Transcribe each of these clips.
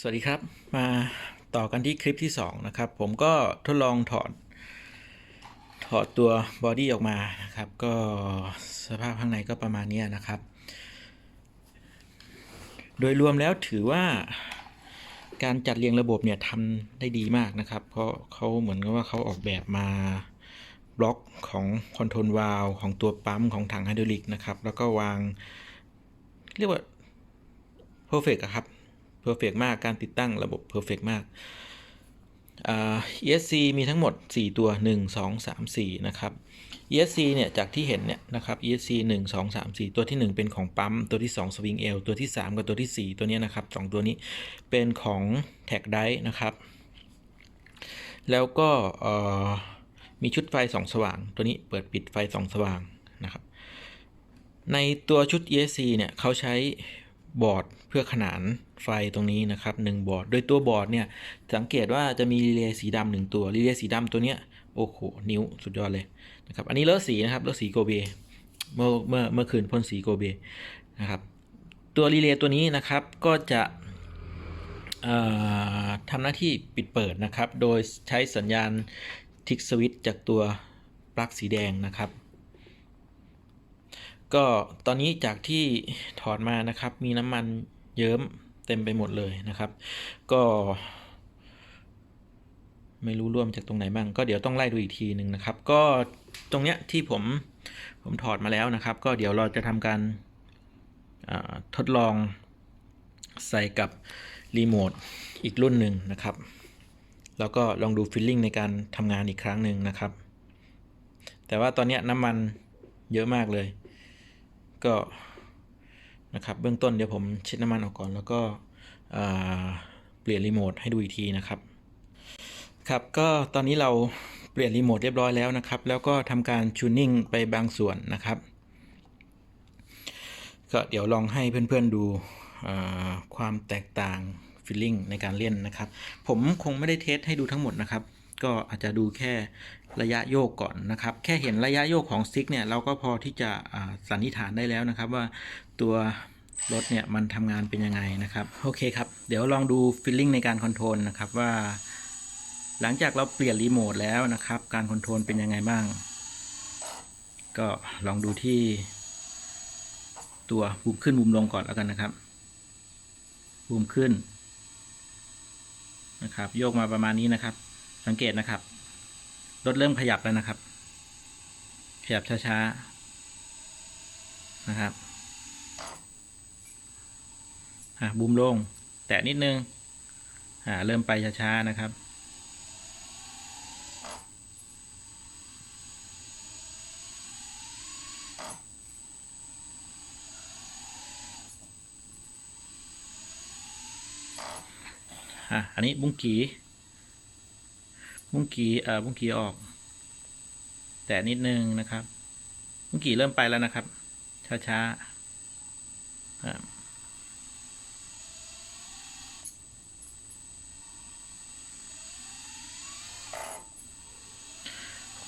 สวัสดีครับ มาต่อกันที่คลิปที่ 2 นะครับ ผมก็ทดลองถอด ถอดตัวบอดี้ออกมานะครับ ก็สภาพข้างในก็ประมาณนี้นะครับ โดยรวมแล้วถือว่าการจัดเรียงระบบเนี่ยทำได้ดีมากนะครับ เพราะเขาเหมือนกับว่าเขาออกแบบมาบล็อกของคอนโทรลวาลของตัวปั๊มของถังไฮดรอลิกนะครับ แล้วก็วางเรียกว่า perfect อะครับ perfect มากการติดตั้งระบบ perfect มากอ่า ESC มีทั้งหมด 4 ตัว 1 2 3 4 นะครับ ESC เนี่ย จากที่เห็นเนี่ยนะครับ ESC 1 2 3 4 ตัวที่ 1 เป็นของปั๊ม ตัวที่ 2 สวิงเอล ตัวที่ 3 กับตัวที่ 4 ตัวเนี้ยนะครับสองตัวนี้เป็นของแท็กไดนะครับ แล้วก็มีชุดไฟสองสว่าง ตัวนี้เปิดปิดไฟสองสว่างนะครับ ในตัวชุด ESC เนี่ยเขาใช้บอร์ดเพื่อขนาน ไฟตรงนี้นะครับหนึ่งบอร์ดโดยตัวบอร์ดเนี่ยสังเกตว่าจะมีรีเลย์สีดำหนึ่งตัวรีเลย์สีดำตัวเนี้ยโอ้โหนิ้วสุดยอดเลยนะครับอันนี้เลอะสีนะครับเลอะสีโกเบเมื่อเมื่อเมื่อคืนพ่นสีโกเบนะครับตัวรีเลย์ตัวนี้นะครับก็จะทำหน้าที่ปิดเปิดนะครับ โดยใช้สัญญาณทิกสวิตจากตัวปลั๊กสีแดงนะครับ ก็ตอนนี้จากที่ถอดมานะครับมีน้ำมันเยิ้ม เต็มไปหมดเลยนะครับ ก็ไม่รู้ร่วมจากตรงไหนบ้างก็เดี๋ยวต้องไล่ดูอีกทีหนึ่งนะครับ ก็ตรงเนี้ยที่ผมผมถอดมาแล้วนะครับ ก็เดี๋ยวเราจะทำการทดลองใส่กับรีโมทอีกรุ่นหนึ่งนะครับ แล้วก็ลองดูฟิลลิ่งในการทำงานอีกครั้งหนึ่งนะครับ แต่ว่าตอนเนี้ยน้ำมันเยอะมากเลย ก็ นะครับเบื้องต้นเดี๋ยวผมเช็ดน้ำมันออกก่อน แล้วก็เปลี่ยนรีโมทให้ดูอีกทีนะครับครับก็ตอนนี้เราเปลี่ยนรีโมทเรียบร้อยแล้วนะครับ แล้วก็ทำการชูนนิ่งไปบางส่วนนะครับก็เดี๋ยวลองให้เพื่อนๆดูความแตกต่างฟีลลิ่งในการเล่นนะครับ ผมคงไม่ได้เทสให้ดูทั้งหมดนะครับ ก็อาจจะดูแค่ระยะโยกก่อนนะครับ แค่เห็นระยะโยกของสติ๊กเนี่ยเราก็พอที่จะสันนิษฐานได้แล้วนะครับ ว่าตัวรถเนี่ยมันทำงานเป็นยังไงนะครับโอเคครับ เดี๋ยวลองดูฟีลลิ่งในการคอนโทรลนะครับว่า หลังจากเราเปลี่ยนรีโมทแล้วนะครับ การคอนโทรลเป็นยังไงบ้าง ก็ลองดูที่ ตัวบูมขึ้นบูมลงก่อนแล้วกันนะครับบูมขึ้นนะครับ โยกมาประมาณนี้นะครับ สังเกตนะครับ รถเริ่มขยับแล้วนะครับ ขยับช้าๆ นะครับอะบูมลง แตะนิดนึงอ่าเริ่มไปช้าๆ นะครับอะอันนี้บุ้งกี บุ้งกีเอ่อบุ้งกีออก แต่นิดนึงนะครับ บุ้งกีเริ่มไปแล้วนะครับ ช้าๆ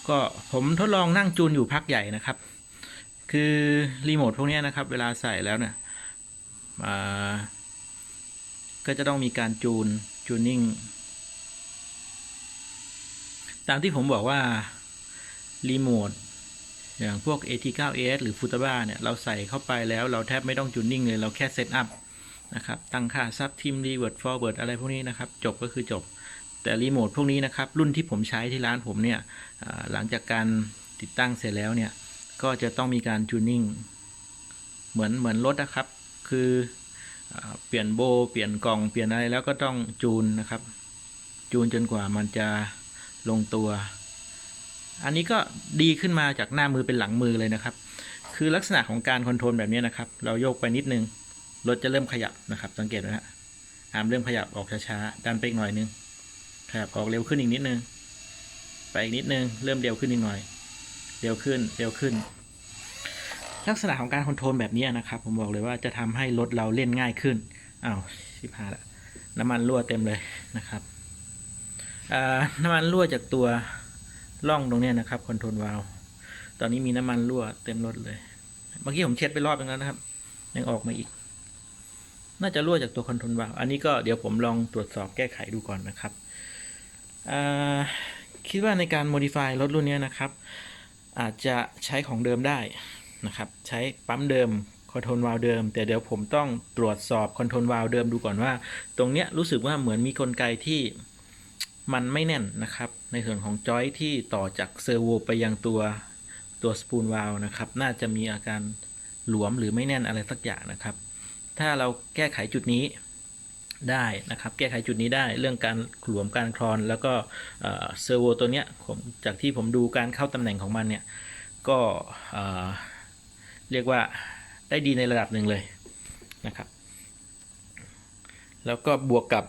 ก็ผมทดลองนั่งจูนอยู่พักใหญ่นะครับ คือรีโมทพวกนี้นะครับ เวลาใส่แล้วเนี่ยก็จะต้องมีการจูนจูนนิ่ง ตามที่ผมบอกว่ารีโมทอย่างพวก AT9S หรือ f u t a b a เนี่ยเราใส่เข้าไปแล้วเราแทบไม่ต้องจูนนิ่งเลย เราแค่เซตอัพนะครับตั้งค่าซับทิมรีเวิร์ดฟอร์เวิร์ดอะไรพวกนี้นะครับ จบก็คือจบแต่รีโมทพวกนี้นะครับ รุ่นที่ผมใช้ที่ร้านผมเนี่ยหลังจากการติดตั้งเสร็จแล้วเนี่ย ก็จะต้องมีการจูนนิ่งเหมือนเหมือนรถนะครับ คืออเปลี่ยนโบ เปลี่ยนกล่องเปลี่ยนอะไรแล้วก็ต้องจูนนะครับ จูนจนกว่ามันจะ ลงตัว อันนี้ก็ดีขึ้นมาจากหน้ามือเป็นหลังมือเลยนะครับ คือลักษณะของการคอนโทรลแบบนี้นะครับ เราโยกไปนิดนึง รถจะเริ่มขยับนะครับ สังเกตนะฮะอามเริ่มขยับออกช้าๆดันไปอีกหน่อยนึงขยับออกเร็วขึ้นอีกนิดนึง ไปอีกนิดนึง เริ่มเร็วขึ้นอีกหน่อย เร็วขึ้น เร็วขึ้น ลักษณะของการคอนโทรลแบบนี้นะครับ ผมบอกเลยว่าจะทำให้รถเราเล่นง่ายขึ้น อ้าว ชิบหายละ น้ำมันรั่วเต็มเลยนะครับ น้ำมันรั่วจากตัวร่องตรงนี้นะครับคอนโทรลวาล์วตอนนี้มีน้ำมันรั่วเต็มรถเลย เมื่อกี้ผมเช็ดไปรอบนึงแล้วนะครับ ยังออกมาอีก น่าจะรั่วจากตัวคอนโทรลวาล์วอันนี้ก็เดี๋ยวผมลองตรวจสอบแก้ไขดูก่อนนะครับคิดว่าในการ modify รถรุ่นนี้นะครับ อาจจะใช้ของเดิมได้นะครับ ใช้ปั๊มเดิมคอนโทรลวาล์วเดิม แต่เดี๋ยวผมต้องตรวจสอบคอนโทรลวาล์วเดิมดูก่อนว่า ตรงเนี้ยรู้สึกว่าเหมือนมีกลไกที่ มันไม่แน่นนะครับ ในส่วนของจอยที่ต่อจากเซอร์โวไปยังตัวตัวสปูลวาล์วนะครับ น่าจะมีอาการหลวมหรือไม่แน่นอะไรสักอย่างนะครับ ถ้าเราแก้ไขจุดนี้ได้นะครับ แก้ไขจุดนี้ได้เรื่องการหลวมการคลอนแล้วก็เซอร์โวตัวเนี้ยผมจากที่ผมดูการเข้าตำแหน่งของมันเนี่ย ก็เรียกว่าได้ดีในระดับหนึ่งเลยนะครับ แล้วก็บวกกับ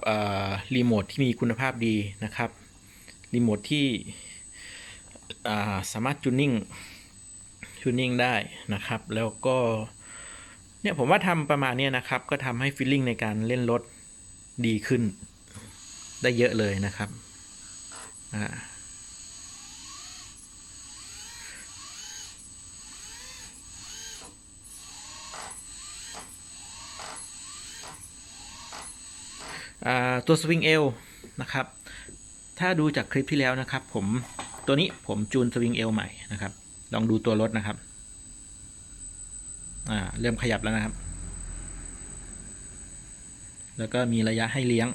รีโมทที่มีคุณภาพดีนะครับรีโมทที่าสามารถจูนนิ่งจูนนิ่งได้นะครับ แล้วก็เนี่ยผมว่าทำประมาณนี้นะครับ ก็ทำให้ฟีลลิ่งในการเล่นรถดีขึ้นได้เยอะเลยนะครับอ่า ตัวสวิงเอลนะครับ ถ้าดูจากคลิปที่แล้วนะครับ ผมตัวนี้ผมจูนสวิงเอลใหม่นะครับ ลองดูตัวรถนะครับเริ่มขยับแล้วนะครับ แล้วก็มีระยะให้เลี้ยง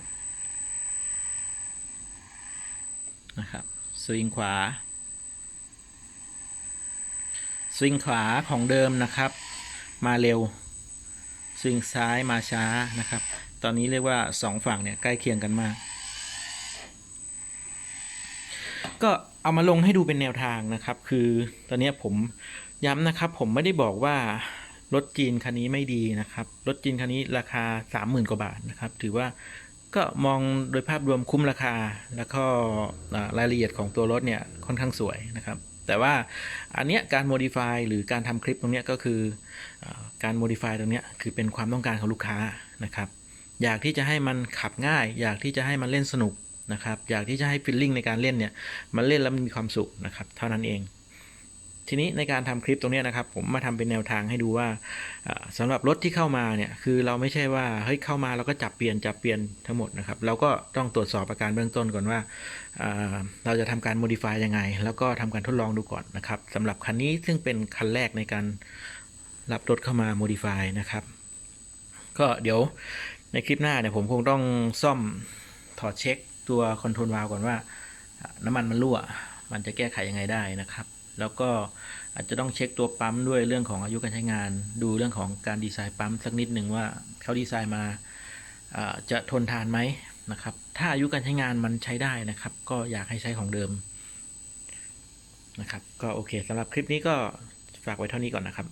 นะครับสวิงขวาสวิงขวาของเดิมนะครับ มาเร็วสวิงซ้ายมาช้านะครับ ตอนนี้เรียกว่าสองฝั่งเนี่ยใกล้เคียงกันมาก ก็เอามาลงให้ดูเป็นแนวทางนะครับ คือตอนนี้ผมย้ำนะครับ ผมไม่ได้บอกว่ารถจีนคันนี้ไม่ดีนะครับรถจีนคันนี้ราคา 30,000 กว่าบาทนะครับ ถือว่าก็มองโดยภาพรวมคุ้มราคา แล้วก็รายละเอียดของตัวรถเนี่ยค่อนข้างสวยนะครับ แต่ว่าอันเนี้ยการ modify หรือการทำคลิปตรงเนี้ยก็คืออการ modify ตรงเนี้ยคือเป็นความต้องการของลูกค้านะครับ อยากที่จะให้มันขับง่าย อยากที่จะให้มันเล่นสนุกนะครับ อยากที่จะให้ฟีลลิ่งในการเล่นเนี่ย มันเล่นแล้วมันมีความสุขนะครับ เท่านั้นเอง ทีนี้ในการทำคลิปตรงนี้นะครับ ผมมาทำเป็นแนวทางให้ดูว่าอ่าสำหรับรถที่เข้ามาเนี่ย คือเราไม่ใช่ว่าเฮ้ยเข้ามาเราก็จับเปลี่ยนจับเปลี่ยนทั้งหมดนะครับ เราก็ต้องตรวจสอบอาการเบื้องต้นก่อนว่า เราจะทำการ modify ยังไง แล้วก็ทำการทดลองดูก่อนนะครับสำหรับคันนี้ซึ่งเป็นคันแรกในการรับรถเข้ามา modify นะครับ ก็เดี๋ยว ในคลิปหน้าเนี่ยผมคงต้องซ่อมถอดเช็คตัวคอนโทรลวาล์วก่อนว่า น้ำมันมันรั่ว มันจะแก้ไขยังไงได้นะครับ แล้วก็อาจจะต้องเช็คตัวปั๊มด้วยเรื่องของอายุการใช้งาน ดูเรื่องของการดีไซน์ปั๊มสักนิดหนึ่งว่าเขาดีไซน์มาจะทนทานไหมนะครับ ถ้าอายุการใช้งานมันใช้ได้นะครับ ก็อยากให้ใช้ของเดิมนะครับ ก็โอเคสำหรับคลิปนี้ก็ฝากไว้เท่านี้ก่อนนะครับ